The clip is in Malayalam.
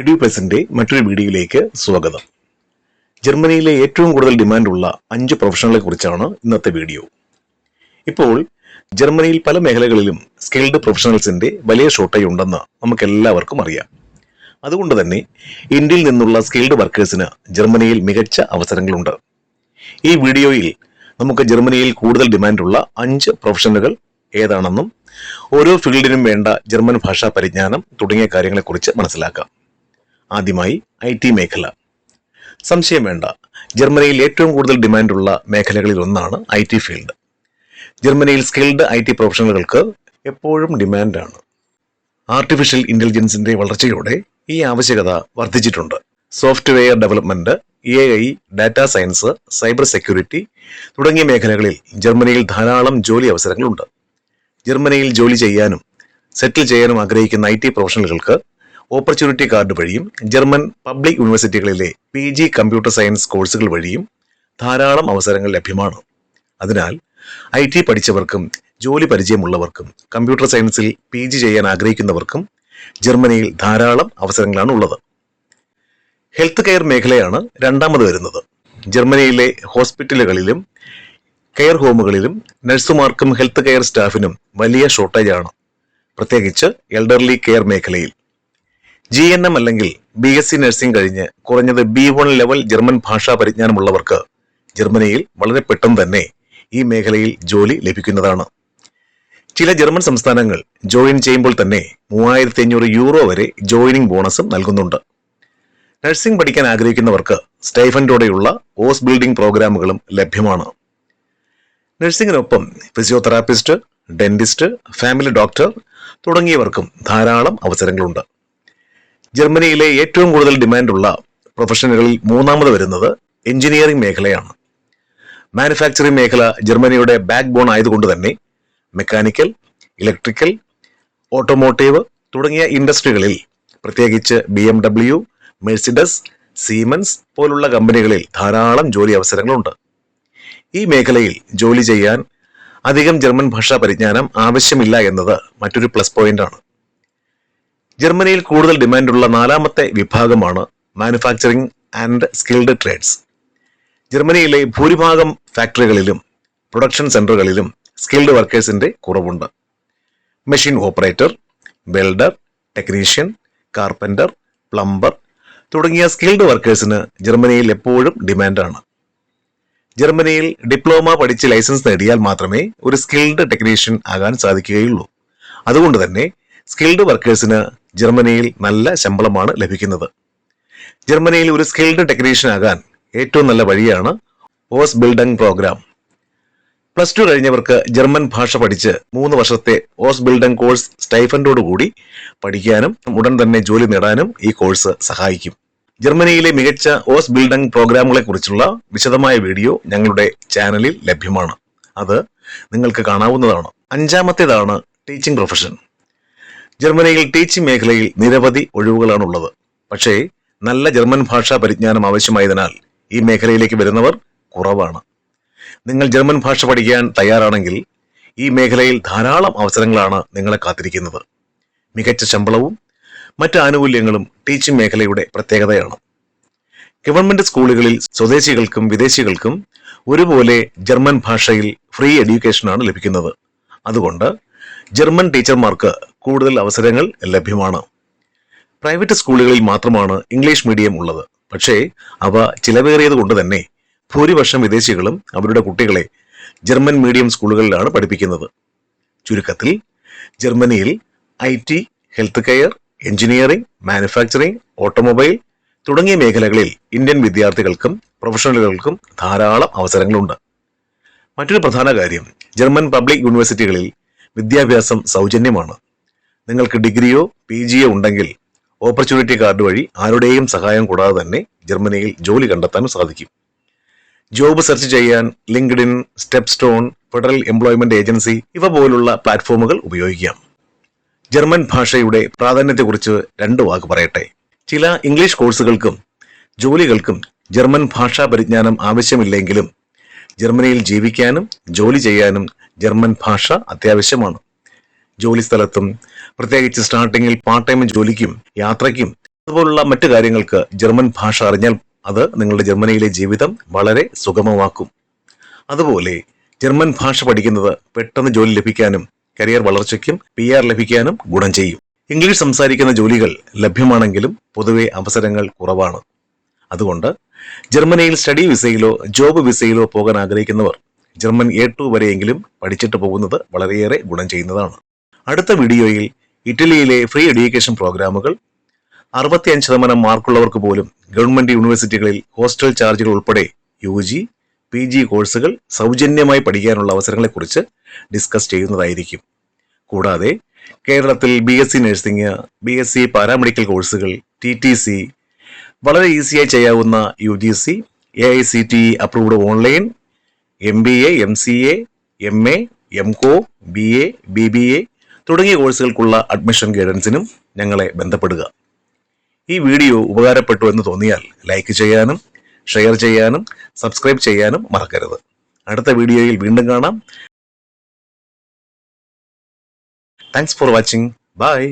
എഡ്യൂ പ്ലസിന്റെ മറ്റൊരു വീഡിയോയിലേക്ക് സ്വാഗതം. ജർമ്മനിയിലെ ഏറ്റവും കൂടുതൽ ഡിമാൻഡുള്ള അഞ്ച് പ്രൊഫഷണലെ കുറിച്ചാണ് ഇന്നത്തെ വീഡിയോ. ഇപ്പോൾ ജർമ്മനിയിൽ പല മേഖലകളിലും സ്കിൽഡ് പ്രൊഫഷണൽസിന്റെ വലിയ ഷോർട്ടേജ് ഉണ്ടെന്ന് നമുക്ക് എല്ലാവർക്കും അറിയാം. അതുകൊണ്ട് തന്നെ ഇന്ത്യയിൽ നിന്നുള്ള സ്കിൽഡ് വർക്കേഴ്സിന് ജർമ്മനിയിൽ മികച്ച അവസരങ്ങളുണ്ട്. ഈ വീഡിയോയിൽ നമുക്ക് ജർമ്മനിയിൽ കൂടുതൽ ഡിമാൻഡുള്ള അഞ്ച് പ്രൊഫഷണലുകൾ ഏതാണെന്നും ഓരോ ഫീൽഡിനും വേണ്ട ജർമ്മൻ ഭാഷാ പരിജ്ഞാനം തുടങ്ങിയ കാര്യങ്ങളെക്കുറിച്ച് മനസ്സിലാക്കാം. ആദ്യമായി ഐ ടി മേഖല. സംശയം വേണ്ട. ജർമ്മനിയിൽ ഏറ്റവും കൂടുതൽ ഡിമാൻഡുള്ള മേഖലകളിൽ ഒന്നാണ് ഐ ടി ഫീൽഡ്. ജർമ്മനിയിൽ സ്കിൽഡ് ഐ ടി പ്രൊഫഷണലുകൾക്ക് എപ്പോഴും ഡിമാൻഡാണ്. ആർട്ടിഫിഷ്യൽ ഇന്റലിജൻസിന്റെ വളർച്ചയോടെ ഈ ആവശ്യകത വർദ്ധിച്ചിട്ടുണ്ട്. Software development A I data science cyber security തുടങ്ങിയ മേഖലകളിൽ ജർമ്മനിയിൽ ധാരാളം ജോലി അവസരങ്ങളുണ്ട്. ജർമ്മനിയിൽ ജോലി ചെയ്യാനും സെറ്റിൽ ചെയ്യാനും ആഗ്രഹിക്കുന്ന ഐ ടി പ്രൊഫഷണലുകൾക്ക് ഓപ്പർച്യൂണിറ്റി കാർഡ് വഴിയും ജർമ്മൻ പബ്ലിക് യൂണിവേഴ്സിറ്റികളിലെ പി ജി കമ്പ്യൂട്ടർ സയൻസ് കോഴ്സുകൾ വഴിയും ധാരാളം അവസരങ്ങൾ ലഭ്യമാണ്. അതിനാൽ ഐ ടി പഠിച്ചവർക്കും ജോലി പരിചയമുള്ളവർക്കും കമ്പ്യൂട്ടർ സയൻസിൽ പി ജി ചെയ്യാൻ ആഗ്രഹിക്കുന്നവർക്കും ജർമ്മനിയിൽ ധാരാളം അവസരങ്ങളാണ് ഉള്ളത്. ഹെൽത്ത് കെയർ മേഖലയാണ് രണ്ടാമത് വരുന്നത്. ജർമ്മനിയിലെ ഹോസ്പിറ്റലുകളിലും കെയർ ഹോമുകളിലും നഴ്സുമാർക്കും ഹെൽത്ത് കെയർ സ്റ്റാഫിനും വലിയ ഷോർട്ടേജാണ്. പ്രത്യേകിച്ച് എൽഡർലി കെയർ മേഖലയിൽ. ജി എൻ എം അല്ലെങ്കിൽ ബി എസ് സി നഴ്സിംഗ് കഴിഞ്ഞ് കുറഞ്ഞത് ബി വൺ ലെവൽ ജർമ്മൻ ഭാഷാ പരിജ്ഞാനമുള്ളവർക്ക് ജർമ്മനിയിൽ വളരെ പെട്ടെന്ന് തന്നെ ഈ മേഖലയിൽ ജോലി ലഭിക്കുന്നതാണ്. ചില ജർമ്മൻ സംസ്ഥാനങ്ങൾ ജോയിൻ ചെയ്യുമ്പോൾ തന്നെ മൂവായിരത്തി അഞ്ഞൂറ് യൂറോ വരെ ജോയിനിങ് ബോണസും നൽകുന്നുണ്ട്. നഴ്സിംഗ് പഠിക്കാൻ ആഗ്രഹിക്കുന്നവർക്ക് സ്റ്റൈഫൻഡോടെയുള്ള ഓസ് ബിൽഡിംഗ് പ്രോഗ്രാമുകളും ലഭ്യമാണ്. നഴ്സിംഗിനൊപ്പം ഫിസിയോതെറാപ്പിസ്റ്റ് ഡെന്റിസ്റ്റ് ഫാമിലി ഡോക്ടർ തുടങ്ങിയവർക്കും ധാരാളം അവസരങ്ങളുണ്ട്. ജർമ്മനിയിലെ ഏറ്റവും കൂടുതൽ ഡിമാൻഡുള്ള പ്രൊഫഷനുകളിൽ മൂന്നാമത് വരുന്നത് എഞ്ചിനീയറിംഗ് മേഖലയാണ്. മാനുഫാക്ചറിംഗ് മേഖല ജർമ്മനിയുടെ ബാക്ക് ബോൺ ആയതുകൊണ്ട് തന്നെ മെക്കാനിക്കൽ ഇലക്ട്രിക്കൽ ഓട്ടോമോട്ടീവ് തുടങ്ങിയ ഇൻഡസ്ട്രികളിൽ പ്രത്യേകിച്ച് B M W Mercedes Siemens പോലുള്ള കമ്പനികളിൽ ധാരാളം ജോലി അവസരങ്ങളുണ്ട്. ഈ മേഖലയിൽ ജോലി ചെയ്യാൻ അധികം ജർമ്മൻ ഭാഷാ പരിജ്ഞാനം ആവശ്യമില്ല എന്നത് മറ്റൊരു പ്ലസ് പോയിന്റാണ് ജർമ്മനിയിൽ കൂടുതൽ ഡിമാൻഡുള്ള നാലാമത്തെ വിഭാഗമാണ് മാനുഫാക്ചറിംഗ് ആൻഡ് സ്കിൽഡ് ട്രേഡ്സ്. ജർമ്മനിയിലെ ഭൂരിഭാഗം ഫാക്ടറികളിലും പ്രൊഡക്ഷൻ സെന്ററുകളിലും സ്കിൽഡ് വർക്കേഴ്സിന്റെ കുറവുണ്ട്. Machine operator welder technician carpenter plumber തുടങ്ങിയ സ്കിൽഡ് വർക്കേഴ്സിന് ജർമ്മനിയിൽ എപ്പോഴും ഡിമാൻഡാണ്. ജർമ്മനിയിൽ ഡിപ്ലോമ പഠിച്ച് ലൈസൻസ് നേടിയാൽ മാത്രമേ ഒരു സ്കിൽഡ് ടെക്നീഷ്യൻ ആകാൻ സാധിക്കുകയുള്ളൂ. അതുകൊണ്ട് തന്നെ സ്കിൽഡ് വർക്കേഴ്സിന് ജർമ്മനിയിൽ നല്ല ശമ്പളമാണ് ലഭിക്കുന്നത്. ജർമ്മനിയിൽ ഒരു സ്കിൽഡ് ടെക്നീഷ്യൻ ആകാൻ ഏറ്റവും നല്ല വഴിയാണ് ഓസ് ബിൽഡിംഗ് പ്രോഗ്രാം. പ്ലസ് ടു കഴിഞ്ഞവർക്ക് ജർമ്മൻ ഭാഷ പഠിച്ച് മൂന്ന് വർഷത്തെ ഓസ് ബിൽഡിംഗ് കോഴ്സ് സ്റ്റൈഫൻഡോടുകൂടി പഠിക്കാനും ഉടൻ തന്നെ ജോലി നേടാനും ഈ കോഴ്സ് സഹായിക്കും. ജർമ്മനിയിലെ മികച്ച ഓസ് ബിൽഡിംഗ് പ്രോഗ്രാമുകളെ കുറിച്ചുള്ള വിശദമായ വീഡിയോ ഞങ്ങളുടെ ചാനലിൽ ലഭ്യമാണ്. അത് നിങ്ങൾക്ക് കാണാവുന്നതാണ്. അഞ്ചാമത്തേതാണ് ടീച്ചിങ് പ്രൊഫഷൻ. ജർമ്മനിയിൽ ടീച്ചിങ് മേഖലയിൽ നിരവധി ഒഴിവുകളാണുള്ളത്. പക്ഷേ നല്ല ജർമ്മൻ ഭാഷാ പരിജ്ഞാനം ആവശ്യമായതിനാൽ ഈ മേഖലയിലേക്ക് വരുന്നവർ കുറവാണ്. നിങ്ങൾ ജർമ്മൻ ഭാഷ പഠിക്കാൻ തയ്യാറാണെങ്കിൽ ഈ മേഖലയിൽ ധാരാളം അവസരങ്ങളാണ് നിങ്ങളെ കാത്തിരിക്കുന്നത്. മികച്ച ശമ്പളവും മറ്റ് ആനുകൂല്യങ്ങളും ടീച്ചിങ് മേഖലയുടെ പ്രത്യേകതയാണ്. ഗവൺമെന്റ് സ്കൂളുകളിൽ സ്വദേശികൾക്കും വിദേശികൾക്കും ഒരുപോലെ ജർമ്മൻ ഭാഷയിൽ ഫ്രീ എഡ്യൂക്കേഷനാണ് ലഭിക്കുന്നത്. അതുകൊണ്ട് ജർമ്മൻ ടീച്ചർമാർക്ക് കൂടുതൽ അവസരങ്ങൾ ലഭ്യമാണ്. പ്രൈവറ്റ് സ്കൂളുകളിൽ മാത്രമാണ് ഇംഗ്ലീഷ് മീഡിയം ഉള്ളത്. പക്ഷേ അവ ചിലവേറിയത് കൊണ്ട് തന്നെ ഭൂരിപക്ഷം വിദേശികളും അവരുടെ കുട്ടികളെ ജർമ്മൻ മീഡിയം സ്കൂളുകളിലാണ് പഠിപ്പിക്കുന്നത്. ചുരുക്കത്തിൽ ജർമ്മനിയിൽ I T health care engineering manufacturing automobile തുടങ്ങിയ മേഖലകളിൽ ഇന്ത്യൻ വിദ്യാർത്ഥികൾക്കും പ്രൊഫഷണലുകൾക്കും ധാരാളം അവസരങ്ങളുണ്ട്. മറ്റൊരു പ്രധാന കാര്യം ജർമ്മൻ പബ്ലിക് യൂണിവേഴ്സിറ്റികളിൽ വിദ്യാഭ്യാസം സൗജന്യമാണ്. നിങ്ങൾക്ക് ഡിഗ്രിയോ പി ജിയോ ഉണ്ടെങ്കിൽ ഓപ്പർച്യൂണിറ്റി കാർഡ് വഴി ആരുടെയും സഹായം കൂടാതെ തന്നെ ജർമ്മനിയിൽ ജോലി കണ്ടെത്താനും സാധിക്കും. ജോബ് സെർച്ച് ചെയ്യാൻ LinkedIn StepStone federal employment agency ഇവ പോലുള്ള പ്ലാറ്റ്ഫോമുകൾ ഉപയോഗിക്കാം. ജർമ്മൻ ഭാഷയുടെ പ്രാധാന്യത്തെക്കുറിച്ച് രണ്ട് വാക്ക് പറയട്ടെ. ചില ഇംഗ്ലീഷ് കോഴ്സുകൾക്കും ജോലികൾക്കും ജർമ്മൻ ഭാഷാ പരിജ്ഞാനം ആവശ്യമില്ലെങ്കിലും ജർമ്മനിയിൽ ജീവിക്കാനും ജോലി ചെയ്യാനും ജർമ്മൻ ഭാഷ അത്യാവശ്യമാണ്. ജോലി സ്ഥലത്തും പ്രത്യേകിച്ച് സ്റ്റാർട്ടിങ്ങിൽ പാർട്ട് ടൈം ജോലിക്കും യാത്രയ്ക്കും അതുപോലുള്ള മറ്റു കാര്യങ്ങൾക്ക് ജർമ്മൻ ഭാഷ അറിഞ്ഞാൽ അത് നിങ്ങളുടെ ജർമ്മനിയിലെ ജീവിതം വളരെ സുഗമമാക്കും. അതുപോലെ ജർമ്മൻ ഭാഷ പഠിക്കുന്നത് പെട്ടെന്ന് ജോലി ലഭിക്കാനും കരിയർ വളർച്ചയ്ക്കും പി ആർ ലഭിക്കാനും ഗുണം ചെയ്യും. ഇംഗ്ലീഷ് സംസാരിക്കുന്ന ജോലികൾ ലഭ്യമാണെങ്കിലും പൊതുവെ അവസരങ്ങൾ കുറവാണ്. അതുകൊണ്ട് ജർമ്മനിയിൽ സ്റ്റഡി വിസയിലോ ജോബ് വിസയിലോ പോകാൻ ആഗ്രഹിക്കുന്നവർ ജർമ്മൻ എ ടു വരെയെങ്കിലും പഠിച്ചിട്ട് പോകുന്നത് വളരെയേറെ ഗുണം ചെയ്യുന്നതാണ്. അടുത്ത വീഡിയോയിൽ ഇറ്റലിയിലെ ഫ്രീ എഡ്യൂക്കേഷൻ പ്രോഗ്രാമുകൾ അറുപത്തിയഞ്ച് ശതമാനം മാർക്കുള്ളവർക്ക് പോലും ഗവൺമെന്റ് യൂണിവേഴ്സിറ്റികളിൽ ഹോസ്റ്റൽ ചാർജുകൾ ഉൾപ്പെടെ യു ജി പി ജി കോഴ്സുകൾ സൗജന്യമായി പഠിക്കാനുള്ള അവസരങ്ങളെക്കുറിച്ച് ഡിസ്കസ് ചെയ്യുന്നതായിരിക്കും. കൂടാതെ കേരളത്തിൽ B S C nursing B S C paramedical കോഴ്സുകൾ ടി ടി സി വളരെ ഈസിയായി ചെയ്യാവുന്ന U G C A I C T approved online M B A M C A M A M com B A B B A തുടങ്ങിയ കോഴ്സുകൾക്കുള്ള അഡ്മിഷൻ ഗൈഡൻസിനും ഞങ്ങളെ ബന്ധപ്പെടുക. ഈ വീഡിയോ ഉപകാരപ്പെട്ടു എന്ന് തോന്നിയാൽ ലൈക്ക് ചെയ്യാനും ഷെയർ ചെയ്യാനും സബ്സ്ക്രൈബ് ചെയ്യാനും മറക്കരുത്. അടുത്ത വീഡിയോയിൽ വീണ്ടും കാണാം. Thanks for watching bye